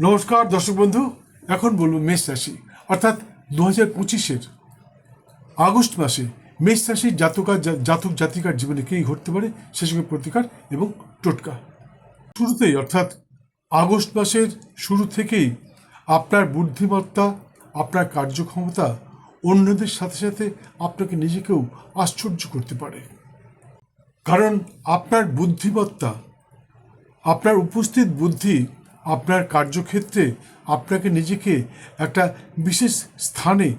নমস্কার, দর্শক বন্ধু। এখন বলব মেষ রাশি। অর্থাৎ দু হাজার পঁচিশের আগস্ট মাসে মেষ রাশির জাতকার জাতক, জাতিকার জীবনে কী ঘটতে পারে? সে সঙ্গে প্রতিকার এবং টোটকা। শুরুতেই, অর্থাৎ আগস্ট মাসের শুরু থেকেই আপনার বুদ্ধিমত্তা, আপনার কার্যক্ষমতা অন্যদের সাথে সাথে আপনাকে নিজেকেও আশ্চর্য করতে পারে। কারণ আপনার বুদ্ধিমত্তা, আপনার উপস্থিত বুদ্ধি আপনার কার্যক্ষেত্রে আপনাকে নিজেকে একটা বিশেষ স্থানে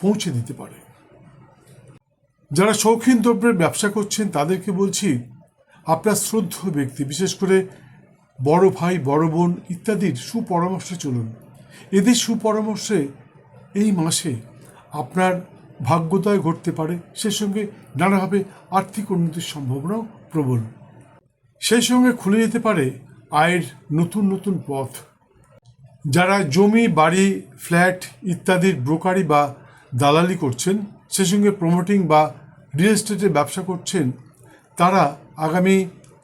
পৌঁছে দিতে পারে। যারা শৌখিন দ্রব্যের ব্যবসা করছেন, তাদেরকে বলছি, আপনার শ্রদ্ধ ব্যক্তি, বিশেষ করে বড় ভাই, বড় বোন ইত্যাদির সুপরামর্শে চলুন। এদের সুপরামর্শে এই মাসে আপনার ভাগ্যোদয় ঘটতে পারে। সে সঙ্গে নানাভাবে আর্থিক উন্নতির সম্ভাবনাও প্রবল। সেই সঙ্গে খুলে যেতে পারে আয়ের নতুন নতুন পথ। যারা জমি, বাড়ি, ফ্ল্যাট ইত্যাদির ব্রোকারি বা দালালি করছেন, সে সঙ্গে প্রমোটিং বা রিয়েল এস্টেটের ব্যবসা করছেন, তারা আগামী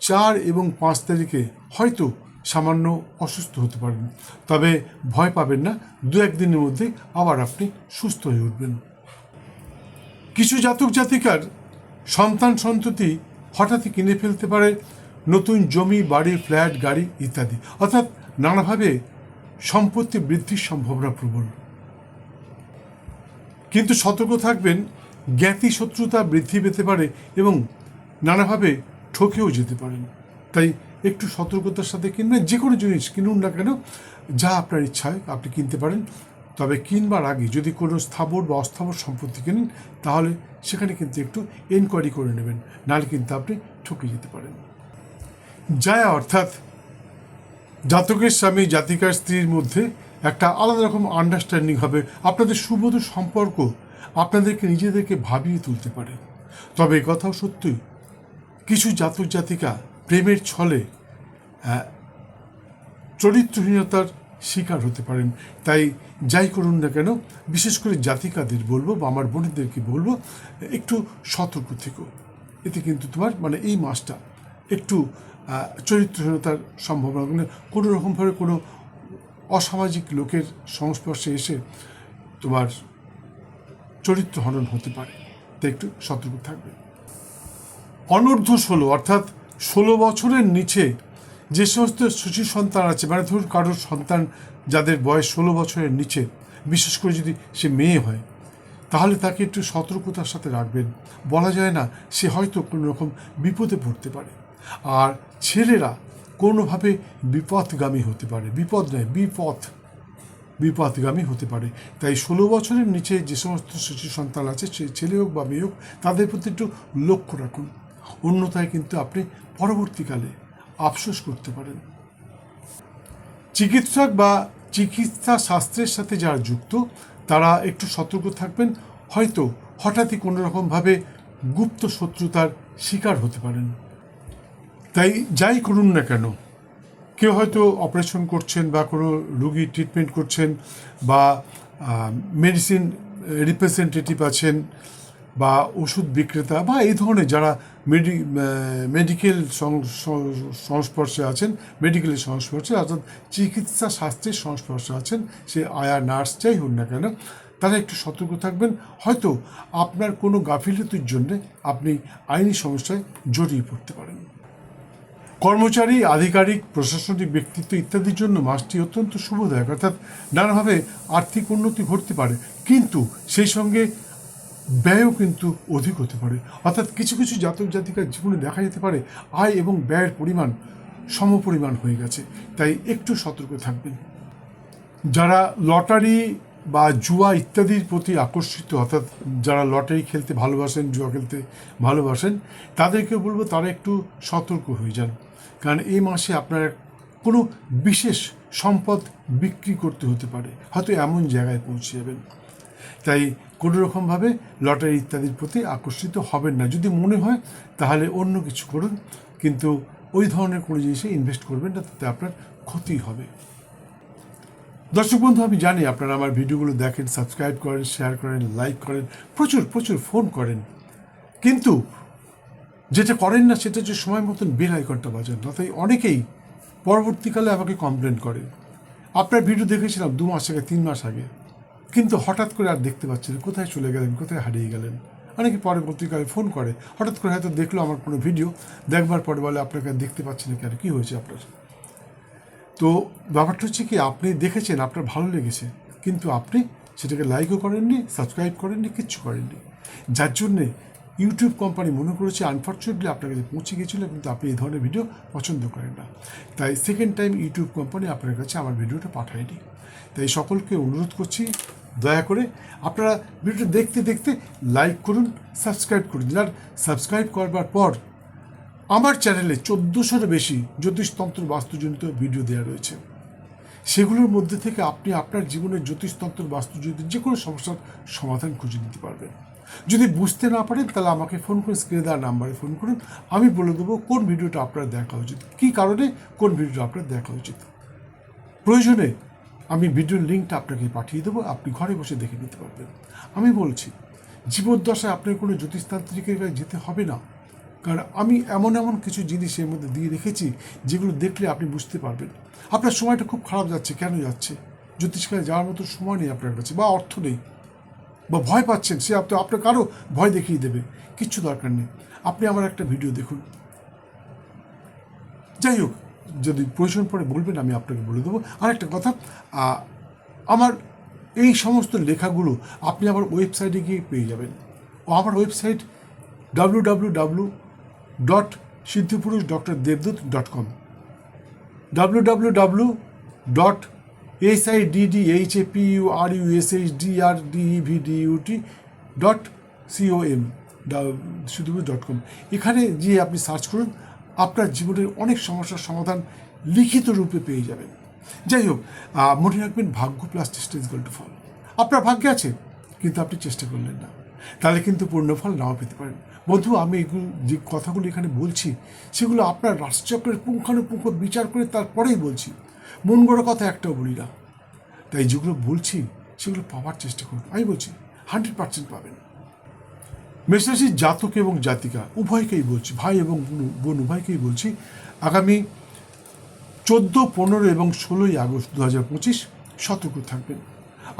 চার এবং পাঁচ তারিখে হয়তো সামান্য অসুস্থ হতে পারেন। তবে ভয় পাবেন না, দু একদিনের মধ্যে আবার আপনি সুস্থ হয়ে উঠবেন। কিছু জাতক জাতিকার সন্তান সন্ততি হঠাৎই কিনে ফেলতে পারে নতুন জমি, বাড়ি, ফ্ল্যাট, গাড়ি ইত্যাদি। অর্থাৎ নানাভাবে সম্পত্তি বৃদ্ধির সম্ভাবনা প্রবল। কিন্তু সতর্ক থাকবেন, জ্ঞাতি শত্রুতা বৃদ্ধি পেতে পারে এবং নানাভাবে ঠকেও যেতে পারেন। তাই একটু সতর্কতার সাথে কিনবেন, যে কোনো জিনিস কিনুন না কেন, যা আপনার ইচ্ছায় আপনি কিনতে পারেন। তবে কিনবার আগে যদি কোনো স্থাবর বা অস্থাবর সম্পত্তি কেনেন, তাহলে সেখানে কিন্তু একটু এনকোয়ারি করে নেবেন। নাহলে কিন্তু আপনি ঠকে যেতে পারেন। যায় অর্থাৎ জাতকের স্বামী, জাতিকার স্ত্রীর মধ্যে একটা আলাদা রকম আন্ডারস্ট্যান্ডিং হবে। আপনাদের সুমধুর সম্পর্ক আপনাদেরকে নিজেদেরকে ভাবিয়ে তুলতে পারে। তবে কথাও সত্যি কিছু জাতক, জাতিকা প্রেমের ছলে চরিত্রহীনতার শিকার হতে পারেন। তাই যাই করুন না কেন, বিশেষ করে জাতিকাদের বলব বা আমার বোনেদেরকে বলব, একটু সতর্ক থেকো। এতে কিন্তু তোমার মানে এই মাসটা একটু চরিত্রহীনতার সম্ভাবনা। মানে কোনো রকমভাবে কোনো অসামাজিক লোকের সংস্পর্শে এসে তোমার চরিত্র হনন হতে পারে। তাই একটু সতর্ক থাকবে। অনূর্ধ্ব ষোলো, অর্থাৎ ষোলো বছরের নিচে যে সমস্ত শিশু সন্তান আছে মানে ধরুন কারোর সন্তান যাদের বয়স ষোলো বছরের নিচে, বিশেষ করে যদি সে মেয়ে হয়, তাহলে তাকে একটু সতর্কতার সাথে রাখবেন। বলা যায় না, সে হয়তো কোনো রকম বিপদে পড়তে পারে। আর ছেলেরা কোনোভাবে বিপদগামী হতে পারে। বিপদ নয় বিপদ বিপদগামী হতে পারে। তাই ষোলো বছরের নিচে যে সমস্ত শিশু সন্তান আছে, সে ছেলে হোক বা মেয়ে হোক, তাদের প্রতি একটু লক্ষ্য রাখুন। অন্যথায় কিন্তু আপনি পরবর্তীকালে আফসোস করতে পারেন। চিকিৎসক বা চিকিৎসা শাস্ত্রের সাথে যারা যুক্ত, তারা একটু সতর্ক থাকবেন। হয়তো হঠাৎই কোনো রকমভাবে গুপ্ত শত্রুতার শিকার হতে পারেন। তাই যাই করুন না কেন, কেউ হয়তো অপারেশন করছেন বা কোনো রুগী ট্রিটমেন্ট করছেন বা মেডিসিন রিপ্রেজেন্টেটিভ আছেন বা ওষুধ বিক্রেতা বা এই ধরনের যারা মেডি মেডিকেল সংস্পর্শে আছেন মেডিকেলের সংস্পর্শে অর্থাৎ চিকিৎসা স্বাস্থ্যের সংস্পর্শে আছেন, সে আয়া নার্স যাই হোক না কেন, তারা একটু সতর্ক থাকবেন। হয়তো আপনার কোনো গাফিলতির জন্যে আপনি আইনি সমস্যায় জড়িয়ে পড়তে পারেন। কর্মচারী, আধিকারিক, প্রশাসনিক ব্যক্তিত্ব ইত্যাদির জন্য মাসটি অত্যন্ত শুভদায়ক। অর্থাৎ নানাভাবে আর্থিক উন্নতি ঘটতে পারে, কিন্তু সেই সঙ্গে ব্যয়ও কিন্তু অধিক হতে পারে। অর্থাৎ কিছু কিছু জাতক জাতিকার জীবনে দেখা যেতে পারে, আয় এবং ব্যয়ের পরিমাণ সমপরিমাণ হয়ে গেছে। তাই একটু সতর্ক থাকবেন। যারা লটারি বা জুয়া ইত্যাদির প্রতি আকর্ষিত, অর্থাৎ যারা লটারি খেলতে ভালোবাসেন, জুয়া খেলতে ভালোবাসেন তাদেরকে বলব তারা একটু সতর্ক হয়ে যান। কারণ এই মাসে আপনার কোনো বিশেষ সম্পদ বিক্রি করতে হতে পারে, হয়তো এমন জায়গায় পৌঁছে যাবেন। তাই কোনো রকমভাবে লটারি ইত্যাদির প্রতি আকর্ষিত হবেন না। যদি মনে হয়, তাহলে অন্য কিছু করুন। কিন্তু ওই ধরনের কোনো জিনিসে ইনভেস্ট করবেন না, তাতে আপনার ক্ষতি হবে। দর্শক বন্ধু, আমি জানি আপনারা আমার ভিডিওগুলো দেখেন সাবস্ক্রাইব করেন শেয়ার করেন লাইক করেন, প্রচুর প্রচুর ফোন করেন। কিন্তু যেটা করেন না, সেটা হচ্ছে সময় মতন বেল আইকনটা বাজান। না তাই অনেকেই পরবর্তীকালে আমাকে কমপ্লেন করে। আপনার ভিডিও দেখেছিলাম দু মাস আগে, তিন মাস আগে। কিন্তু হঠাৎ করে আর দেখতে পাচ্ছি না, কোথায় চলে গেলেন, কোথায় হারিয়ে গেলেন? অনেকে পরবর্তীকালে ফোন করে, হঠাৎ করে হয়তো দেখল আমার কোনো ভিডিও দেখবার পরে বলে, আপনাকে আর দেখতে পাচ্ছি না কেন? কী হয়েছে আপনার? তো ব্যাপারটা হচ্ছে কি, আপনি দেখেছেন, আপনার ভালো লেগেছে, কিন্তু আপনি সেটাকে লাইকও করেননি সাবস্ক্রাইব করেননি, কিচ্ছু করেননি। যার জন্যে ইউটিউব কোম্পানি মনে করেছে আনফর্চুনেটলি আপনার কাছে পৌঁছে গিয়েছিল, কিন্তু আপনি এই ধরনের ভিডিও পছন্দ করেন না। তাই সেকেন্ড টাইম ইউটিউব কোম্পানি আপনার কাছে আমার ভিডিওটা পাঠায়নি। তাই সকলকে অনুরোধ করছি, দয়া করে আপনারা ভিডিওটা দেখতে দেখতে লাইক করুন সাবস্ক্রাইব করুন। আর সাবস্ক্রাইব করবার পর আমার চ্যানেলে চোদ্দোশোর বেশি জ্যোতিষতন্ত্র বাস্তুজনিত ভিডিও দেওয়া রয়েছে। সেগুলোর মধ্যে থেকে আপনি আপনার জীবনের জ্যোতিষতন্ত্র বাস্তুজনিত যে কোনো সমস্যার সমাধান খুঁজে নিতে পারবেন। যদি বুঝতে না পারেন, তাহলে আমাকে ফোন করে স্ক্রিনে দেওয়ার নাম্বারে ফোন করুন। আমি বলে দেবো কোন ভিডিওটা আপনার দেখা উচিত। কী কারণে কোন ভিডিওটা আপনার দেখা উচিত? প্রয়োজনে আমি ভিডিওর লিঙ্কটা আপনাকে পাঠিয়ে দেবো। আপনি ঘরে বসে দেখে নিতে পারবেন। আমি বলছি, জীবদ্দশায় আপনার কোনো জ্যোতিষতান্ত্রিকের কাছে যেতে হবে না। কারণ আমি এমন এমন কিছু জিনিস এর মধ্যে দিয়ে রেখেছি যেগুলো দেখলে আপনি বুঝতে পারবেন। আপনার সময়টা খুব খারাপ যাচ্ছে, কেন যাচ্ছে? জ্যোতিষকালে যাওয়ার মতো সময় নেই আপনার কাছে বা অর্থ নেই বা ভয় পাচ্ছেন, সে আপনি আপনার কারও ভয় দেখিয়ে দেবে। কিচ্ছু দরকার নেই। আপনি আমার একটা ভিডিও দেখুন। যাই হোক, যদি প্রয়োজন পড়ে বলবেন, আমি আপনাকে বলে দেবো। আরেকটা কথা আমার এই সমস্ত লেখাগুলো আপনি আমার ওয়েবসাইটে গিয়ে পেয়ে যাবেন। ও আমার website W W W dot Siddhipurush doctor Debdut dot com W W W dot S I D D H A P U R U S H D R D E V D U T dot C O M শুধু dot com এখানে গিয়ে আপনি search করুন, আপনার জীবনের অনেক সমস্যার সমাধান লিখিত রূপে পেয়ে যাবেন। যাই হোক মনে রাখবেন ভাগ্য প্লাস চেষ্টা ইজ টু ফল আপনার ভাগ্যে আছে, কিন্তু আপনি চেষ্টা করলেন না। তাহলে কিন্তু পূর্ণফল নাও পেতে পারেন। বন্ধু, আমি এগুলো যে কথাগুলো এখানে বলছি, সেগুলো আপনার রাষ্ট্রচক্রের পুঙ্খানুপুঙ্খ বিচার করে তারপরেই বলছি। মন গড়া কথা একটাও বলি না। তাই যেগুলো বলছি, সেগুলো পাওয়ার চেষ্টা করুন। আমি বলছি, হান্ড্রেড পার্সেন্ট পাবেন। মেষরাশির জাতক এবং জাতিকা, উভয়কেই বলছি, ভাই এবং বোন, উভয়কেই বলছি, আগামী চোদ্দ, পনেরো এবং ষোলোই আগস্ট দু হাজার পঁচিশ সতর্ক থাকবেন।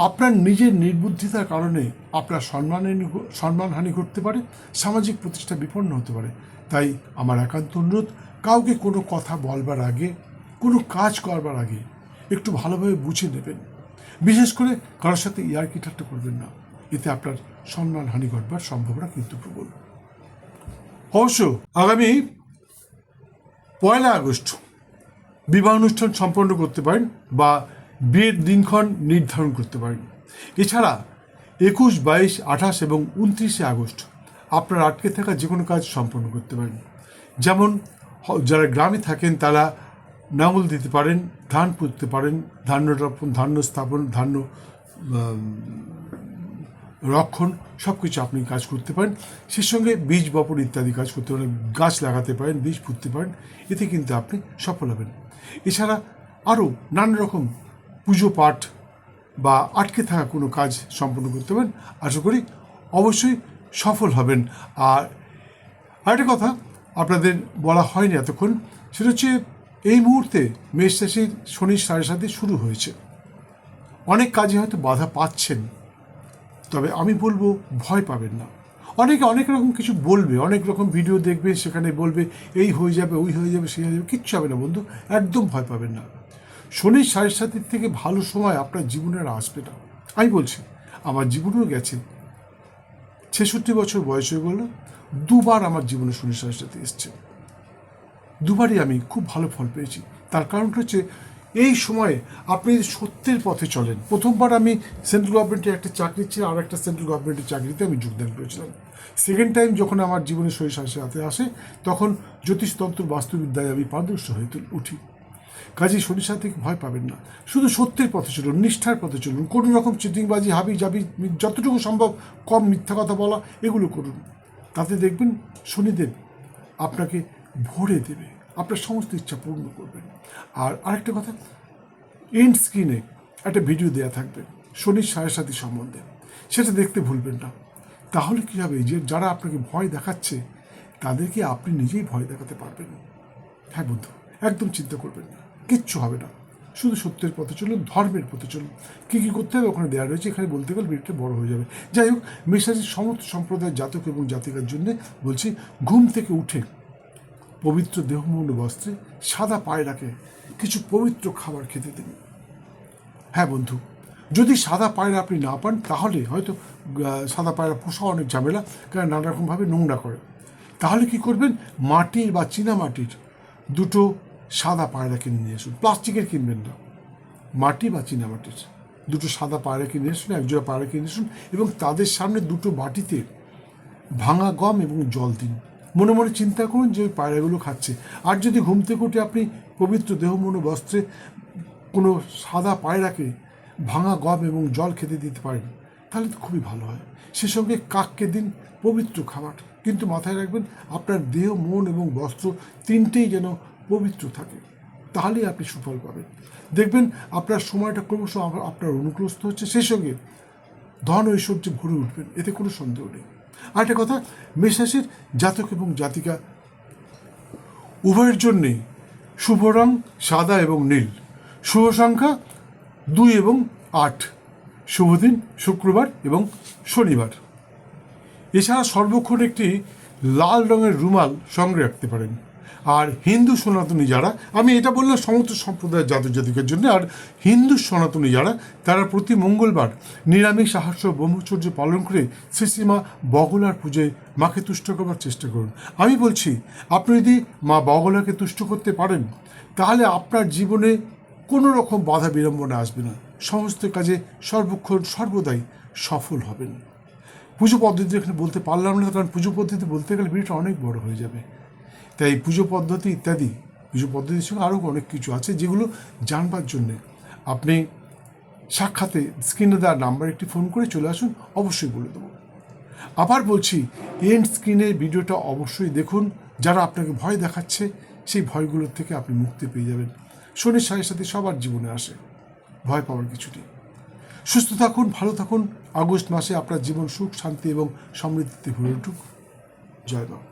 আপনার নিজের নির্বুদ্ধিতার কারণে আপনার সম্মানহানি সম্মানহানি ঘটতে পারে, সামাজিক প্রতিষ্ঠা বিপন্ন হতে পারে। তাই আমার একান্ত অনুরোধ, কাউকে কোনো কথা বলবার আগে, কোনো কাজ করবার আগে একটু ভালোভাবে বুঝে নেবেন। বিশেষ করে কারোর সাথে ইয়ার্কি ঠাট্টা করবেন না। এতে আপনার সম্মানহানি ঘটবার সম্ভাবনা কিন্তু প্রবল। অবশ্য আগামী পয়লা আগস্ট বিবাহ অনুষ্ঠান সম্পন্ন করতে পারেন বা বিয়ের দিনক্ষণ নির্ধারণ করতে পারেন। এছাড়া একুশ, বাইশ, আঠাশ এবং উনত্রিশে আগস্ট আপনার আটকে থাকা যে কোনো কাজ সম্পন্ন করতে পারেন। যেমন যারা গ্রামে থাকেন তারা নাঙল দিতে পারেন, ধান পুঁততে পারেন, ধান্য রোপণ, ধান্য স্থাপন, ধান্য রক্ষণ সব কিছু আপনি কাজ করতে পারেন। সেই সঙ্গে বীজ বপন ইত্যাদি কাজ করতে পারেন, গাছ লাগাতে পারেন, বীজ পুঁততে পারেন, এতে কিন্তু আপনি সফল হবেন। এছাড়া আরও নানা রকম পুজো পাঠ বা আটকে থাকা কোনো কাজ সম্পন্ন করতে পারেন। আশা করি অবশ্যই সফল হবেন। আর আরেকটা কথা আপনাদের বলা হয়নি এতক্ষণ, সেটা হচ্ছে এই মুহূর্তে মেষ রাশির শনির সাড়ে সাথে শুরু হয়েছে। অনেক কাজে হয়তো বাধা পাচ্ছেন, তবে আমি বলব ভয় পাবেন না। অনেকে অনেক রকম কিছু বলবে, অনেক রকম ভিডিও দেখবে, সেখানে বলবে, এই হয়ে যাবে, ওই হয়ে যাবে, সেই হয়ে যাবে, কিচ্ছু হবে না বন্ধু, একদম ভয় পাবেন না। শনির সাড়ে সাতের থেকে ভালো সময় আপনার জীবনে আর আসবে না আমি বলছি, আমার জীবনেও গেছে। ছেষট্টি বছর বয়স হয়ে গেল, দুবার আমার জীবনে শনির সাড়ে সাথে এসছে। দুবারই আমি খুব ভালো ফল পেয়েছি। তার কারণটা হচ্ছে, এই সময়ে আপনি সত্যের পথে চলেন, প্রথমবার আমি সেন্ট্রাল গভর্নমেন্টের একটা চাকরি ছিল, আর একটা সেন্ট্রাল গভর্নমেন্টের চাকরিতে আমি যোগদান করেছিলাম। সেকেন্ড টাইম যখন আমার জীবনে শরীর হাতে আসে, তখন জ্যোতিষতন্ত্র বাস্তুবিদ্যায় আমি পারদর্শ হয়ে উঠি। কাজেই সরিষা থেকে ভয় পাবেন না। শুধু সত্যের পথে চলুন, নিষ্ঠার পথে চলুন কোনো রকম চিটিংবাজি, হাবি জাবি, যতটুকু সম্ভব কম মিথ্যা কথা বলা, এগুলো করুন। তাতে দেখবেন শনিদেব আপনাকে ভরে দেবে, আপনার সমস্ত ইচ্ছা পূর্ণ করবেন। আর আরেকটা কথা এন্ড স্ক্রিনে একটা ভিডিও দেওয়া থাকবে, শনির সাড়ে সাথী সম্বন্ধে। সেটা দেখতে ভুলবেন না। তাহলে কী হবে, যে যারা আপনাকে ভয় দেখাচ্ছে, তাদেরকে আপনি নিজেই ভয় দেখাতে পারবেন। হ্যাঁ বন্ধু, একদম চিন্তা করবেন না। কিচ্ছু হবে না। শুধু সত্যের পথে চলুন, ধর্মের পথে চলুন। কী কী করতে হবে ওখানে দেওয়া রয়েছে, এখানে বলতে গেলে ভিডিওটা বড় হয়ে যাবে। যাই হোক মেষরাশির সমস্ত সম্প্রদায়ের জাতক এবং জাতিকার জন্য বলছি, ঘুম থেকে উঠে পবিত্র দেহমূল বস্ত্রে সাদা পায়রাকে কিছু পবিত্র খাবার খেতে দিন। হ্যাঁ বন্ধু, যদি সাদা পায়রা আপনি না পান, তাহলে হয়তো সাদা পায়রা পোষা অনেক ঝামেলা, কারণ নানা রকমভাবে নোংরা করে। তাহলে কি করবেন? মাটির বা চীনা মাটির দুটো সাদা পায়রা কিনে নিয়ে আসুন। প্লাস্টিকের কিনবেন না। মাটি বা চীনা মাটির দুটো সাদা পায়রা কিনে আসুন, একজোড়া পায়রা কিনে আসুন এবং তাদের সামনে দুটো বাটিতে ভাঙা গম এবং জল দিন। মনে মনে চিন্তা করুন যে ওই পায়রাগুলো খাচ্ছে। আর যদি ঘুম থেকে উঠে আপনি পবিত্র দেহ, মনো বস্ত্রে কোনো সাদা পায়রাকে ভাঙা গম এবং জল খেতে দিতে পারেন, তাহলে তো খুবই ভালো হয়। সে সঙ্গে কাককে দিন, পবিত্র খাবার। কিন্তু মাথায় রাখবেন, আপনার দেহ, মন এবং বস্ত্র তিনটেই যেন পবিত্র থাকে, তাহলেই আপনি সুফল পাবেন। দেখবেন আপনার সময়টা ক্রমশ আপনার অনুগ্রস্ত হচ্ছে, সেই সঙ্গে ধন ঐশ্বর্যে ভরে উঠবেন, এতে কোনো সন্দেহ নেই। আর একটা কথা মেষরাশির জাতক এবং জাতিকা, উভয়ের জন্যেই শুভ রং সাদা এবং নীল। শুভ সংখ্যা দুই এবং আট। শুভ দিন শুক্রবার এবং শনিবার। এছাড়া সর্বক্ষণ একটি লাল রঙের রুমাল সঙ্গে রাখতে পারেন। আর হিন্দু সনাতনী যারা, আমি এটা বললাম সমস্ত সম্প্রদায়ের জাতক জাতিকের জন্য, আর হিন্দু সনাতনী যারা, তারা প্রতি মঙ্গলবার নিরামিষ আহার্য ব্রহ্মচর্য পালন করে শ্রীশ্রীমা বগলার পুজোয় মাকে তুষ্ট করবার চেষ্টা করুন। আমি বলছি, আপনি যদি মা বগলাকে তুষ্ট করতে পারেন, তাহলে আপনার জীবনে কোনো রকম বাধা বিড়ম্বনা আসবে না। সমস্ত কাজে সর্বক্ষণ সর্বদাই সফল হবেন। পুজো পদ্ধতি এখানে বলতে পারলাম না, কারণ পুজো পদ্ধতি বলতে গেলে ভিডিওটা অনেক বড় হয়ে যাবে। তাই পুজো পদ্ধতি ইত্যাদি, পুজো পদ্ধতির সঙ্গে আরও অনেক কিছু আছে যেগুলো জানবার জন্যে। আপনি সাক্ষাতে স্ক্রিনে দেওয়ার নাম্বার একটি ফোন করে চলে আসুন, অবশ্যই বলে দেবো। আবার বলছি এন্ড স্ক্রিনে ভিডিওটা অবশ্যই দেখুন। যারা আপনাকে ভয় দেখাচ্ছে, সেই ভয়গুলোর থেকে আপনি মুক্তি পেয়ে যাবেন। শনির সাথে সাথে সবার জীবনে আসে, ভয় পাওয়ার কিছু নেই সুস্থ থাকুন, ভালো থাকুন। আগস্ট মাসে আপনার জীবন সুখ, শান্তি এবং সমৃদ্ধিতে ভরে উঠুক। জয় বাবা